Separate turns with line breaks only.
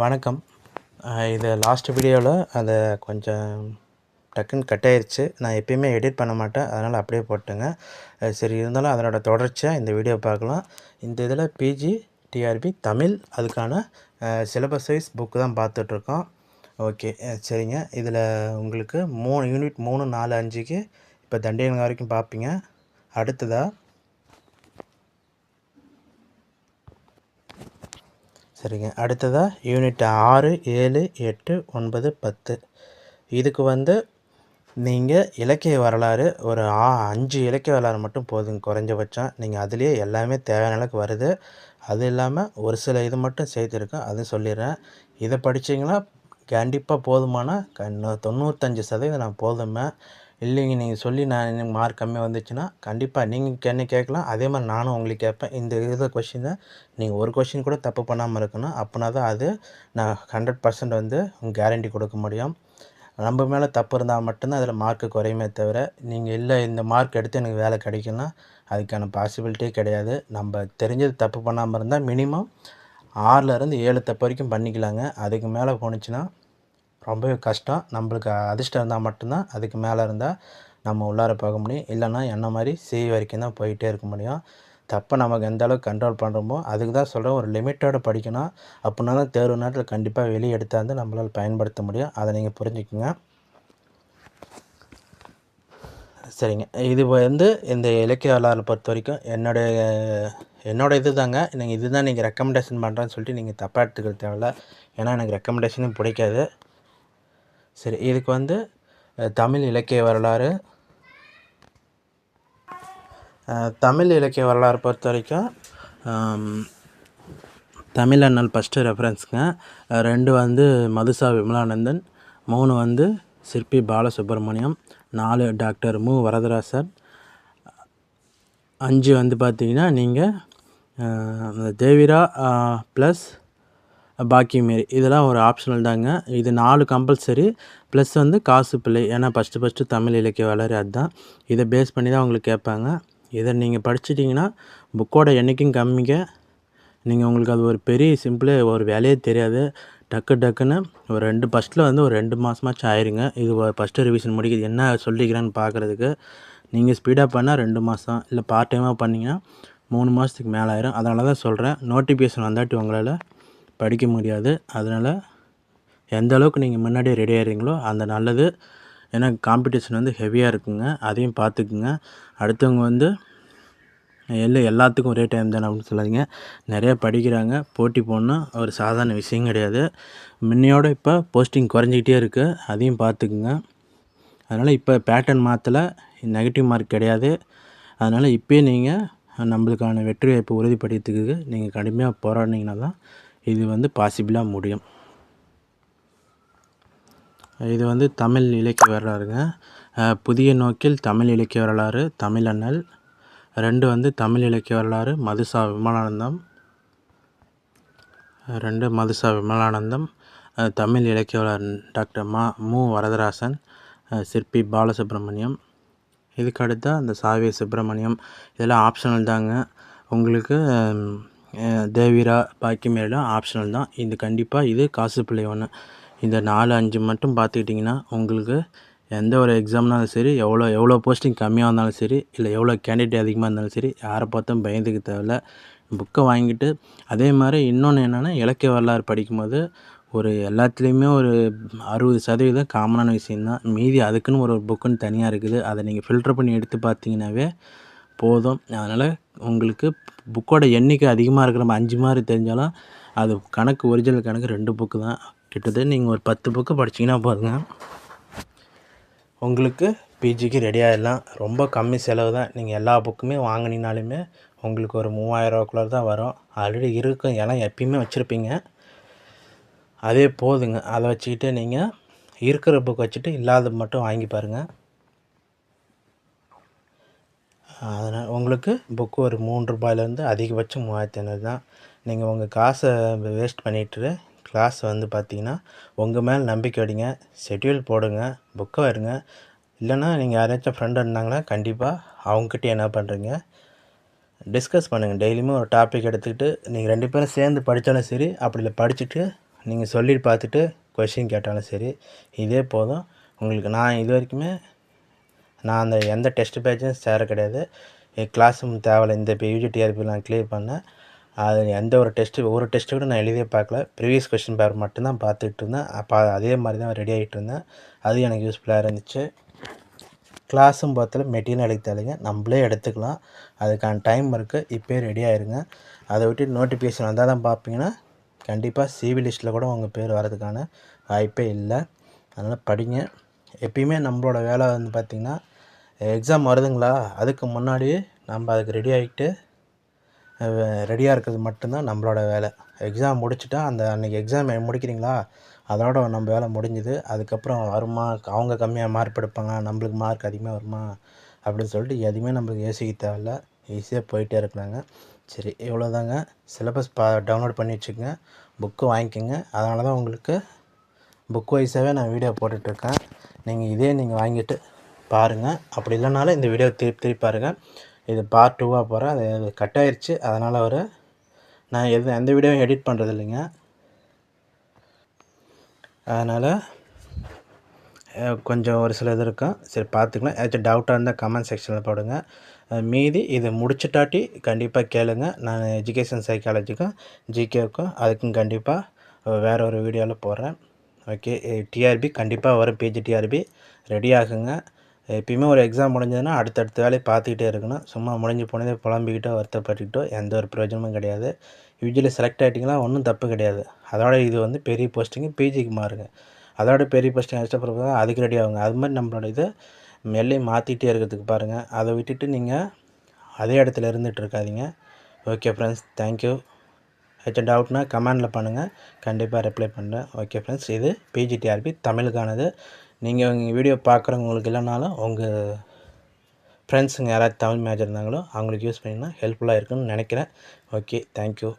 வணக்கம். இது லாஸ்ட் வீடியோவில் அதை கொஞ்சம் டக்குன்னு கட் ஆயிடுச்சு நான் எப்பயுமே எடிட் பண்ண மாட்டேன். அதனால் அப்படியே போட்டுங்க. சரி இருந்தாலும் அதனோட தொடர்ச்சியாக இந்த வீடியோ பார்க்கலாம். இந்த இதில் பிஜி டிஆர்பி தமிழ் அதுக்கான சிலபஸ் வைஸ் புக்கு தான் பார்த்துட்ருக்கோம். ஓகே சரிங்க. இதில் உங்களுக்கு மூணு யூனிட் மூணு நாலு அஞ்சுக்கு இப்போ தண்டியன் வரைக்கும் பார்ப்பீங்க. அடுத்ததாக சரிங்க. அடுத்ததாக யூனிட் ஆறு ஏழு எட்டு ஒன்பது பத்து. இதுக்கு வந்து நீங்கள் இலக்கிய வரலாறு ஒரு ஆ அஞ்சு இலக்கிய வரலாறு மட்டும் போதுங்க குறைஞ்சபட்சம். நீங்கள் அதுலேயே எல்லாமே தேவையான அளவுக்கு வருது. அது இல்லாமல் ஒரு சில இது மட்டும் சேர்த்துருக்கேன் அதுவும் சொல்லிடுறேன். இதை படிச்சீங்கன்னா கண்டிப்பாக போதுமானால் கண் தொண்ணூத்தஞ்சு சதவீதம் நான் போதுமே. இல்லைங்க நீங்கள் சொல்லி நான் எனக்கு மார்க் கம்மியாக வந்துச்சுன்னா கண்டிப்பாக நீங்கள் என்ன கேட்கலாம் அதே மாதிரி நானும் உங்களுக்கு கேட்பேன். இந்த இதை கொஷினை நீங்கள் ஒரு கொஷின் கூட தப்பு பண்ணாமல் இருக்கணும். அப்படின்னா தான் அது நான் ஹண்ட்ரட் பர்சன்ட் வந்து கேரண்டி கொடுக்க முடியும். நம்ம மேலே தப்பு இருந்தால் மட்டும்தான் அதில் மார்க்கு குறையுமே தவிர நீங்கள் இல்லை இந்த மார்க் எடுத்து எனக்கு வேலை கிடைக்குன்னா அதுக்கான பாசிபிலிட்டியே கிடையாது. நம்ம தெரிஞ்சது தப்பு பண்ணாமல் இருந்தால் மினிமம் ஆறுலேருந்து ஏழு தப்பு வரைக்கும் பண்ணிக்கலாங்க. அதுக்கு மேலே போணுச்சுன்னா ரொம்பவே கஷ்டம். நம்மளுக்கு அதிர்ஷ்டம் இருந்தால் மட்டும்தான் அதுக்கு மேலே இருந்தால் நம்ம உள்ளார போக முடியும். இல்லைன்னா என்ன மாதிரி சி வரைக்கும் தான் போயிட்டே இருக்க முடியும். தப்பை நமக்கு எந்த அளவுக்கு கண்ட்ரோல் பண்ணுறோமோ அதுக்கு தான் சொல்கிறேன் ஒரு லிமிட்டோட படிக்கணும். அப்படின்னா தான் தேர்வு நேரத்தில் கண்டிப்பாக வெளியே எடுத்தாந்து நம்மளால் பயன்படுத்த முடியும். அதை நீங்கள் புரிஞ்சுக்கோங்க. சரிங்க. இது வந்து இந்த இலக்கிய வரலாறு பொறுத்த வரைக்கும் என்னுடைய என்னோட இது தாங்க. நீங்கள் இதுதான் நீங்கள் ரெக்கமெண்டேஷன் பண்ணுறேன்னு சொல்லிட்டு நீங்கள் தப்பாக எடுத்துக்க தேவையில்ல. ஏன்னா எனக்கு ரெக்கமெண்டேஷனும் பிடிக்காது. சரி இதுக்கு வந்து தமிழ் இலக்கிய வரலாறு. தமிழ் இலக்கிய வரலாறு பொறுத்த வரைக்கும் தமிழ் அண்ணல் ஃபஸ்ட்டு ரெஃபரன்ஸுங்க ரெண்டு வந்து மதுசா விமலானந்தன் மூணு வந்து சிற்பி பாலசுப்ரமணியம் நாலு டாக்டர் மு. வரதராசன். அஞ்சு வந்து பார்த்தீங்கன்னா நீங்கள் தேவிரா ப்ளஸ் பாக்கி மாரி. இதெல்லாம் ஒரு ஆப்ஷனல் தாங்க. இது நாலு கம்பல்சரி ப்ளஸ் வந்து காசு பிள்ளை. ஏன்னா ஃபஸ்ட்டு ஃபஸ்ட்டு தமிழ் இலக்கிய வளரு அதுதான். இதை பேஸ் பண்ணி தான் உங்களுக்கு கேட்பாங்க. இதை நீங்கள் படிச்சிட்டிங்கன்னா புக்கோட என்றைக்கும் கம்மிங்க. நீங்கள் உங்களுக்கு அது ஒரு பெரிய சிம்பிளே ஒரு வேலையே தெரியாது. டக்கு டக்குன்னு ஒரு ரெண்டு ஃபஸ்ட்டில் வந்து ஒரு ரெண்டு மாதமாச்சும் ஆயிருங்க. இது ஃபஸ்ட்டு ரிவிஷன் முடிக்குது. என்ன சொல்லிக்கிறேன்னு பார்க்குறதுக்கு நீங்கள் ஸ்பீடாக பண்ணால் ரெண்டு மாதம் இல்லை பார்ட் டைமாக பண்ணிங்கன்னா மூணு மாதத்துக்கு மேலே ஆயிரும் அதனால தான் சொல்கிறேன் நோட்டிஃபிகேஷன் வந்தாட்டி உங்களால் படிக்க முடியாது. அதனால் எந்த அளவுக்கு நீங்கள் முன்னாடியே ரெடி ஆகிறீங்களோ அந்த நல்லது. ஏன்னா காம்படிஷன் வந்து ஹெவியாக இருக்குங்க. அதையும் பார்த்துக்குங்க. அடுத்தவங்க வந்து எல்லாம் எல்லாத்துக்கும் ஒரே டைம் தானே அப்படின்னு சொல்லாதீங்க. நிறைய படிக்கிறாங்க. போட்டி போடணும் ஒரு சாதாரண விஷயம் கிடையாது. முன்னையோட இப்போ போஸ்டிங் குறைஞ்சிக்கிட்டே இருக்குது அதையும் பார்த்துக்குங்க. அதனால் இப்போ பேட்டர்ன் மாற்றலை நெகட்டிவ் மார்க் கிடையாது. அதனால் இப்போயே நீங்கள் நம்மளுக்கான வெற்றி வாய்ப்பு உறுதிப்படுத்திக்கிறதுக்கு நீங்கள் கடுமையாக போராடினீங்கன்னா தான் இது வந்து பாசிபிளாக முடியும். இது வந்து தமிழ் இலக்கிய வரலாறுங்க. புதிய நோக்கில் தமிழ் இலக்கிய வரலாறு தமிழ் அண்ணல். ரெண்டு வந்து தமிழ் இலக்கிய வரலாறு மதுசா விமலானந்தம். ரெண்டு மதுசா விமலானந்தம். தமிழ் இலக்கிய வரலாறு டாக்டர் மா மு வரதராசன். சிற்பி பாலசுப்ரமணியம். இதுக்கு அடுத்தால் அந்த சாவிய சுப்பிரமணியம் இதெல்லாம் ஆப்ஷனல் தாங்க. உங்களுக்கு தேவிரா பாக்கிமேலாம் ஆப்ஷனல் தான். இது கண்டிப்பாக இது காசு பிள்ளை ஒன்று இந்த நாலு அஞ்சு மட்டும் பார்த்துக்கிட்டிங்கன்னா உங்களுக்கு எந்த ஒரு எக்ஸாம்னாலும் சரி எவ்வளோ எவ்வளோ போஸ்டிங் கம்மியாக இருந்தாலும் சரி இல்லை எவ்வளோ கேண்டிடேட் அதிகமாக இருந்தாலும் சரி யாரை பார்த்தும் பயந்துக்க தேவையில்ல. புக்கை வாங்கிட்டு அதே மாதிரி இன்னொன்று என்னென்னா இலக்கிய வரலாறு படிக்கும்போது ஒரு எல்லாத்துலேயுமே ஒரு அறுபது சதவீதம் காமனான விஷயந்தான் மீதி அதுக்குன்னு ஒரு புக்குன்னு தனியாக இருக்குது. அதை நீங்கள் ஃபில்டர் பண்ணி எடுத்து பார்த்தீங்கன்னாவே போதும். அதனால் உங்களுக்கு புக்கோட எண்ணிக்கை அதிகமாக இருக்கிற நம்ம அஞ்சு மாதிரி தெரிஞ்சாலும் அது கணக்கு ஒரிஜினல் கணக்கு ரெண்டு புக்கு தான். கிட்டத்தட்ட நீங்கள் ஒரு பத்து புக்கு படிச்சீங்கன்னா போதுங்க. உங்களுக்கு பிஜிக்கு ரெடி ஆகிடலாம் ரொம்ப கம்மி செலவு தான். நீங்கள் எல்லா புக்குமே வாங்கினீங்கனாலுமே உங்களுக்கு ஒரு மூவாயிரரூவாக்குள்ளே தான் வரும். ஆல்ரெடி இருக்கும். எல்லாம் எப்பயுமே வச்சுருப்பீங்க. அதே போதுங்க. அதை வச்சுக்கிட்டு நீங்கள் இருக்கிற புக் வச்சுட்டு இல்லாத மட்டும் வாங்கி பாருங்கள் அதனால் உங்களுக்கு புக்கு ஒரு மூணு ரூபாயிலேருந்து அதிகபட்சம் மூவாயிரத்தி ஐநூறு தான். நீங்கள் உங்கள் காசை வேஸ்ட் பண்ணிட்டு கிளாஸ் வந்து பார்த்தீங்கன்னா உங்கள் மேலே நம்பிக்கை வைங்க. ஷெட்யூல் போடுங்க புக்கை வருங்க இல்லைன்னா நீங்கள் யாராச்சும் ஃப்ரெண்ட் இருந்தாங்கன்னா கண்டிப்பாக அவங்ககிட்ட என்ன பண்ணுறீங்க டிஸ்கஸ் பண்ணுங்கள் டெய்லியுமே ஒரு டாபிக் எடுத்துக்கிட்டு நீங்கள் ரெண்டு பேரும் சேர்ந்து படித்தாலும் சரி அப்படி இல்லை படிச்சுட்டு நீங்கள் சொல்லி பார்த்துட்டு கொஷின் கேட்டாலும் சரி இதே போதும். உங்களுக்கு நான் இது வரைக்குமே நான் அந்த எந்த டெஸ்ட் பேட்சும் சேர கிடையாது. கிளாஸும் தேவையில்லை. இந்த இப்போ யூஜிடிஆர்பி நான் கிளியர் பண்ணேன். அது எந்த ஒரு டெஸ்ட்டு ஒரு டெஸ்ட்டு கூட நான் எழுதியே பார்க்கல. ப்ரீவியஸ் கொஸ்டின் பேப்பர் மட்டும்தான் பார்த்துட்டு இருந்தேன். அப்போ அதே மாதிரி தான் ரெடி ஆகிட்டு இருந்தேன். அது எனக்கு யூஸ்ஃபுல்லாக இருந்துச்சு. கிளாஸும் பார்த்தாலும் மெட்டீரியல் எடுக்க தேவைங்க நம்மளே எடுத்துக்கலாம். அதுக்கான டைம் இருக்குது இப்போயே ரெடி ஆயிருங்க. அதை விட்டு நோட்டிஃபிகேஷன் வந்தால் தான் பார்ப்பீங்கன்னா கண்டிப்பாக சிவி லிஸ்ட்டில் கூட உங்கள் பேர் வரதுக்கான வாய்ப்பே இல்லை. அதனால் படிங்க. எப்பயுமே நம்மளோட வேலை வந்து பார்த்திங்கன்னா எக்ஸாம் வருதுங்களா? அதுக்கு முன்னாடி நம்ம அதுக்கு ரெடி ஆகிட்டு ரெடியாக இருக்கிறது மட்டும்தான் நம்மளோட வேலை. எக்ஸாம் முடிச்சுட்டா அந்த அன்றைக்கி எக்ஸாம் முடிக்கிறீங்களா? அதோட நம்ம வேலை முடிஞ்சுது. அதுக்கப்புறம் வருமா? அவங்க கம்மியாக மார்க் எடுப்பாங்க. நம்மளுக்கு மார்க் அதிகமாக வருமா? அப்படின்னு சொல்லிட்டு எதுவுமே நம்மளுக்கு யோசிக்க தேவையில்ல. ஈஸியாக போயிட்டே இருக்கிறாங்க. சரி இவ்வளோதாங்க சிலபஸ் பா டவுன்லோட் பண்ணி வச்சுக்கோங்க. புக்கு வாங்கிக்கோங்க. அதனால தான் உங்களுக்கு புக் வைஸாகவே நான் வீடியோ போட்டுட்ருக்கேன் நீங்கள் இதே நீங்கள் வாங்கிட்டு பாருங்கள் அப்படி இல்லைனாலும் இந்த வீடியோ திருப்பி திருப்பி பாருங்கள் இது பார்ட் டூவாக போகிறேன் அது கட் ஆயிடுச்சு அதனால் ஒரு நான் எது எந்த வீடியோவும் எடிட் பண்ணுறது இல்லைங்க அதனால் கொஞ்சம் ஒரு சில இது இருக்கும். சரி பார்த்துக்கலாம். ஏதாச்சும் டவுட்டாக இருந்தால் கமெண்ட் செக்ஷனில் போடுங்க. மீதி இதை முடிச்சுட்டாட்டி கண்டிப்பாக கேளுங்க. நான் எஜுகேஷன் சைக்காலஜிக்கும் ஜிகேவுக்கும் அதுக்கும் கண்டிப்பாக வேறு ஒரு வீடியோவில் போடுறேன் ஓகே டிஆர்பி கண்டிப்பாக வரும். பிஜி டிஆர்பி ரெடி ஆகுங்க. எப்பயுமே ஒரு எக்ஸாம் முடிஞ்சதுன்னா அடுத்தடுத்த வேலையை பார்த்துக்கிட்டே இருக்கணும். சும்மா முடிஞ்சு போனதே புலம்பிக்கிட்டோ வருத்தப்பட்டுக்கிட்டோ எந்த ஒரு பிரயோஜனமும் கிடையாது. யூஜியில் செலக்ட் ஆகிட்டிங்கன்னா ஒன்றும் தப்பு கிடையாது. அதோட இது வந்து பெரிய போஸ்டிங்கு பிஜிக்கு மாறுங்க. அதோட பெரிய போஸ்டிங் கஷ்டப்படுறது அதுக்கு ரெடி ஆகுங்க. அது மாதிரி நம்மளோட இதை மெல்லையை மாற்றிட்டே இருக்கிறதுக்கு பாருங்கள் அதை விட்டுட்டு நீங்கள் அதே இடத்துல இருந்துகிட்டு இருக்காதீங்க. ஓகே ஃப்ரெண்ட்ஸ் தேங்க்யூ ஏதாச்சும் டவுட்னா கமெண்டில் பண்ணுங்கள் கண்டிப்பாக ரிப்ளை பண்ணுறேன் ஓகே ஃப்ரெண்ட்ஸ் இது பிஜிடிஆர்பி தமிழுக்கானது. நீங்கள் உங்கள் வீடியோ பார்க்குறவங்களுக்கு இல்லைனாலும் உங்கள் ஃப்ரெண்ட்ஸுங்க யாராவது தமிழ் மேஜர் இருந்தாங்களோ அவங்களுக்கு யூஸ் பண்ணிங்கன்னா ஹெல்ப்ஃபுல்லாக இருக்குன்னு நினைக்கிறேன். Okay thank you